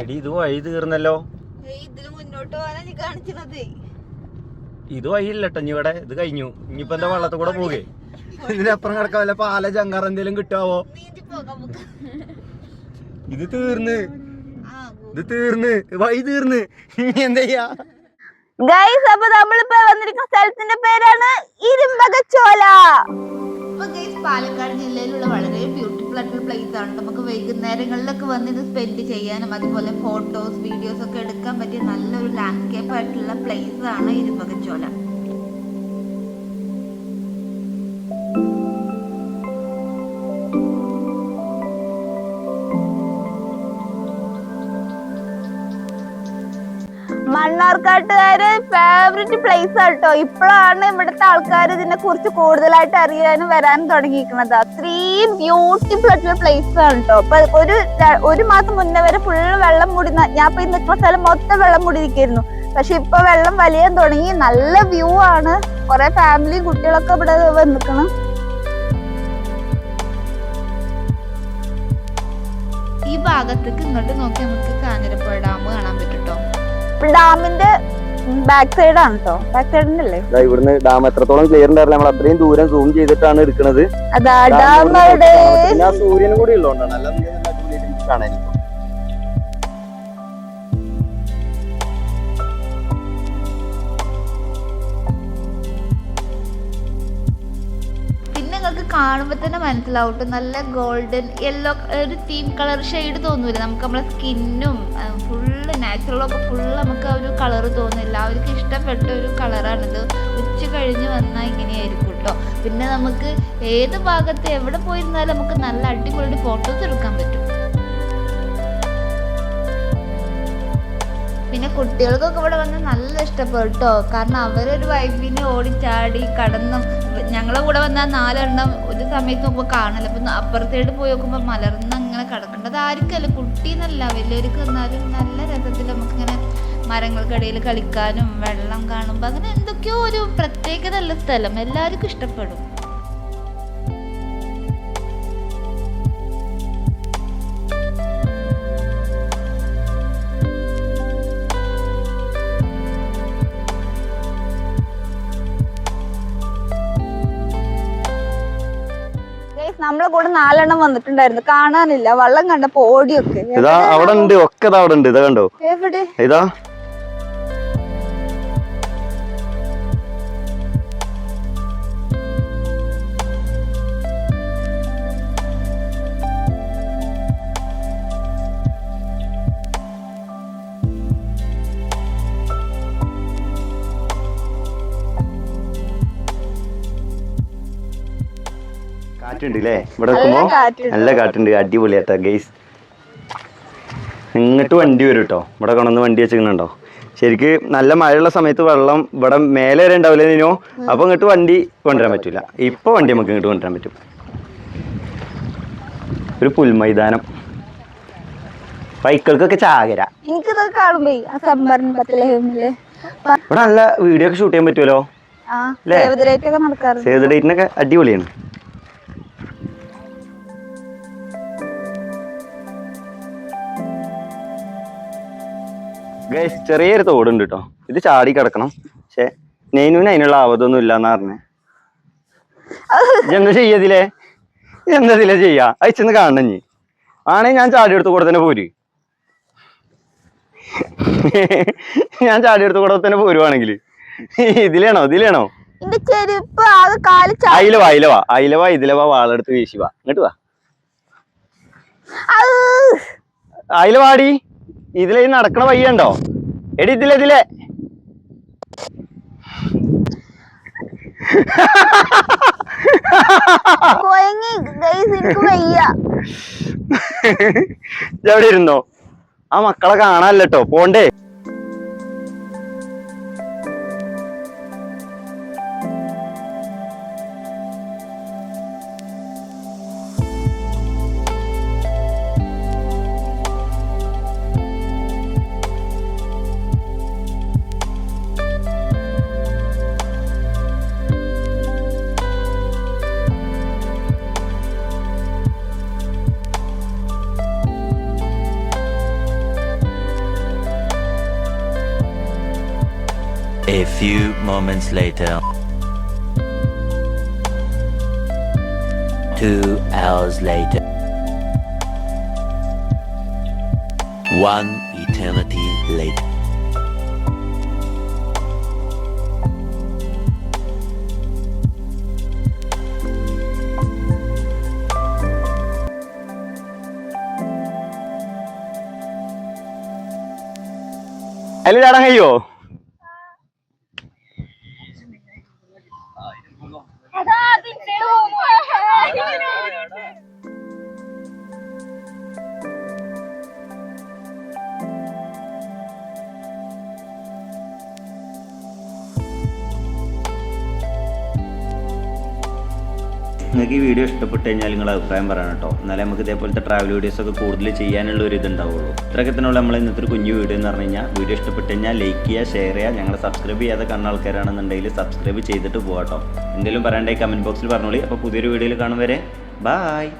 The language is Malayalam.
എടി ഇത് വഴി തീർന്നല്ലോ. ഇത് വഴിയില്ലട്ടോ ഇനി ഇവിടെ ഇത് കഴിഞ്ഞു. ഇനിയിപ്പോ എന്താ വെള്ളത്തിൽ കൂടെ പോകേ ഇതിനപ്പുറം കിടക്കാൻ വല്ല പാല ചങ്കാറ എന്തേലും കിട്ടാവോ? നീന്തി പോകാം നമുക്ക്. ഇത് തീർന്ന്. ആ ഇത് തീർന്ന്. വഴി തീർന്ന്. ഇനി എന്താ ചെയ്യാ? ഗൈസ് അപ്പൊ നമ്മളിപ്പോ വന്നിരിക്കുന്ന സ്ഥലത്തിന്റെ പേരാണ് ഇരുമ്പകച്ചോല. ആയിട്ടുള്ള പ്ലേസ് ആണ്. നമുക്ക് വൈകുന്നേരങ്ങളിലൊക്കെ വന്ന് ഇത് സ്പെൻഡ് ചെയ്യാനും അതുപോലെ ഫോട്ടോസ് വീഡിയോസ് ഒക്കെ എടുക്കാൻ പറ്റിയ നല്ലൊരു ലാൻഡ്സ്കേപ്പ് ആയിട്ടുള്ള പ്ലേസ് ആണ് ഇരുമ്പകച്ചോല മണ്ണാർക്കാട്ടുകാര് ഫേവറേറ്റ് പ്ലേസ് ആട്ടോ. ഇപ്പോഴാണ് ഇവിടുത്തെ ആൾക്കാർ ഇതിനെ കുറിച്ച് കൂടുതലായിട്ട് അറിയാനും വരാനും തുടങ്ങിയിരിക്കുന്നത്. അത്രയും ബ്യൂട്ടിഫുൾ ആയിട്ടുള്ള പ്ലേസ് ആണ് കേട്ടോ അപ്പൊ ഒരു ഒരു മാസം മുന്നേ വരെ ഫുള്ള് വെള്ളം മൂടി ഞാൻ ഇപ്പൊ ഇന്നിപ്പോ സ്ഥലം മൊത്തം വെള്ളം മൂടിയിരിക്കുന്നു പക്ഷെ ഇപ്പൊ വെള്ളം വലിയ തുടങ്ങി. നല്ല വ്യൂ ആണ്. കുറെ ഫാമിലിയും കുട്ടികളൊക്കെ ഇവിടെ വന്നിക്കണം. ഈ ഭാഗത്തേക്ക് ഇങ്ങോട്ട് നോക്കി നമുക്ക് കാഞ്ഞിരപ്പുഴ ഡാം കാണാൻ പറ്റും കേട്ടോ ഡാമിന്റെ ബാക്ക് സൈഡ് ആണ് കേട്ടോ ബാക്ക് സൈഡിന്റെ അല്ലേ? ഇവിടുന്ന് ഡാം എത്രത്തോളം ക്ലിയർ ഉണ്ടായിരുന്നു. നമ്മൾ അത്രയും ദൂരം സൂം ചെയ്തിട്ടാണ് എടുക്കുന്നത് അതാ ഡാം അവിടെ. പിന്നെ ആ സൂര്യനും കൂടി ഉള്ളതുകൊണ്ടാണ് കാണാൻ കാണുമ്പോൾ തന്നെ മനസ്സിലാവും കേട്ടോ നല്ല ഗോൾഡൻ യെല്ലോ ഒരു തീം കളർ ഷെയ്ഡ് തോന്നൂല. നമുക്ക് നമ്മളെ സ്കിന്നും ഫുള്ള് നാച്ചുറലൊക്കെ ഫുള്ള് നമുക്ക് ഒരു കളർ തോന്നില്ല. അവർക്ക് ഇഷ്ടപ്പെട്ട ഒരു കളറാണിത് ഉച്ച കഴിഞ്ഞ് വന്നാൽ ഇങ്ങനെയായിരിക്കും കേട്ടോ പിന്നെ നമുക്ക് ഏത് ഭാഗത്ത് എവിടെ പോയിരുന്നാലും നമുക്ക് നല്ല അടിപൊളി ഫോട്ടോസ് എടുക്കാൻ പറ്റും. പിന്നെ കുട്ടികൾക്കൊക്കെ ഇവിടെ വന്ന് നല്ല ഇഷ്ടപ്പെട്ടോ കാരണം അവരൊരു വൈഫിനെ ഓടിച്ചാടി കടന്നും ഞങ്ങളെ കൂടെ വന്ന ആ നാലെണ്ണം സമയത്ത് നോക്കുമ്പോൾ കാണില്ല. അപ്പം അപ്പുറത്തേട് പോയി നോക്കുമ്പോൾ മലർന്ന് അങ്ങനെ കിടക്കേണ്ടത് ആർക്കല്ല കുട്ടി എന്നല്ല വലിയവർക്ക് വന്നാലും നല്ല രസത്തിൽ നമുക്കിങ്ങനെ മരങ്ങൾക്കിടയിൽ കളിക്കാനും വെള്ളം കാണുമ്പോൾ അങ്ങനെ എന്തൊക്കെയോ ഒരു പ്രത്യേകത ഉള്ള സ്ഥലം എല്ലാവർക്കും ഇഷ്ടപ്പെടും. നമ്മളെ കൂടെ നാലെണ്ണം വന്നിട്ടുണ്ടായിരുന്നു. കാണാനില്ല. വള്ളം കണ്ടപ്പോ ഓടിയൊക്കെ. ഇതാ അവിടെ ഉണ്ട് ഒക്കെ അവിടെ ഉണ്ട് ഇതാ കണ്ടോ? എവിടെ? ഇതാ. കാറ്റുണ്ട് അല്ലേ ഇവിടെ നോക്കുമ്പോ. നല്ല കാറ്റുണ്ട്. അടിപൊളിയാട്ടോ ഗെയ്സ് ഇങ്ങോട്ട് വണ്ടി വരും കേട്ടോ ഇവിടെ കൊണ്ടുവന്ന് വണ്ടി വെച്ചിട്ടുണ്ടോ ശരിക്ക് നല്ല മഴയുള്ള സമയത്ത് വെള്ളം ഇവിടെ മേലെ വരെ ഉണ്ടാവില്ല നിനോ? അപ്പൊ ഇങ്ങോട്ട് വണ്ടി കൊണ്ടുവരാൻ പറ്റൂല. ഇപ്പൊ വണ്ടി നമുക്ക് ഇങ്ങോട്ട് കൊണ്ടുവരാൻ പറ്റും. ഒരു പുൽമൈതാനം. ബൈക്കുകൾക്കൊക്കെ ചാകര. ഇവിടെ നല്ല വീഡിയോ ഒക്കെ ഷൂട്ട് ചെയ്യാൻ പറ്റുമല്ലോ? സേവ് ദ ഡേറ്റിനൊക്കെ അടിപൊളിയാണ്. ഗൈസ് ചെറിയൊരു തോടുണ്ട് കേട്ടോ ഇത് ചാടി കിടക്കണം. പക്ഷെ നെയ്നുവിന് അതിനുള്ള ആവതൊന്നും ഇല്ലാന്ന് പറഞ്ഞേ. എന്താ ചെയ്യതിലേ? എന്തതിലേ ചെയ്യാ? അയച്ചെന്ന് കാണണം നീ ആണേ ഞാൻ ചാടി എടുത്ത് കൂടെ തന്നെ പോര്. ഞാൻ ചാടി എടുത്ത് കൂടെ തന്നെ പോരുവാണെങ്കിൽ ഇതിലാണോ? ഇതിലാണോ? എന്റെ ചെരുപ്പ് ആകെ കാൽ ചാ- വാ അയില വാ അയില വാ വാളെടുത്ത് വീശി വാ. ഇങ്ങോട്ട് വാ. ഔ! ഇതിലെ ഈ നടക്കണ വയ്യണ്ടോ എടി ഇതിലെ ഇതിലെ. എവിടെ ഇരുന്നോ ആ മക്കളെ കാണാല്ലോ പോണ്ടേ. A few moments later. Two hours later. One eternity later. അതിൽ ചാടാൻ കഴിയുമോ നിങ്ങൾക്ക് ഈ വീഡിയോ ഇഷ്ടപ്പെട്ട് കഴിഞ്ഞാൽ നിങ്ങൾ അഭിപ്രായം പറയണം കേട്ടോ. എന്നാലേ നമുക്ക് ഇതേപോലത്തെ ട്രാവൽ വീഡിയോസ് ഒക്കെ കൂടുതൽ ചെയ്യാനുള്ള ഒരു ഇതുണ്ടാവുള്ളൂ. ഇത്രയൊക്കെ തന്നെയുള്ള നമ്മൾ ഇന്നത്തെ ഒരു കുഞ്ഞു വീഡിയോ എന്ന് പറഞ്ഞു കഴിഞ്ഞാൽ. വീഡിയോ ഇഷ്ടപ്പെട്ട് കഴിഞ്ഞാൽ ലൈക്ക് ചെയ്യുക ഷെയർ ചെയ്യുക. ഞങ്ങളെ സബ്സ്ക്രൈബ് ചെയ്യാതെ കാണുന്ന ആൾക്കാരാണെന്നുണ്ടെങ്കിൽ സബ്സ്ക്രൈബ് ചെയ്തിട്ട് പോകാം കേട്ടോ. എന്തെങ്കിലും പറയണ്ടെങ്കിൽ കമന്റ് ബോക്സിൽ പറഞ്ഞോളി. അപ്പോൾ പുതിയൊരു വീഡിയോയിൽ കാണും വരെ. ബായ്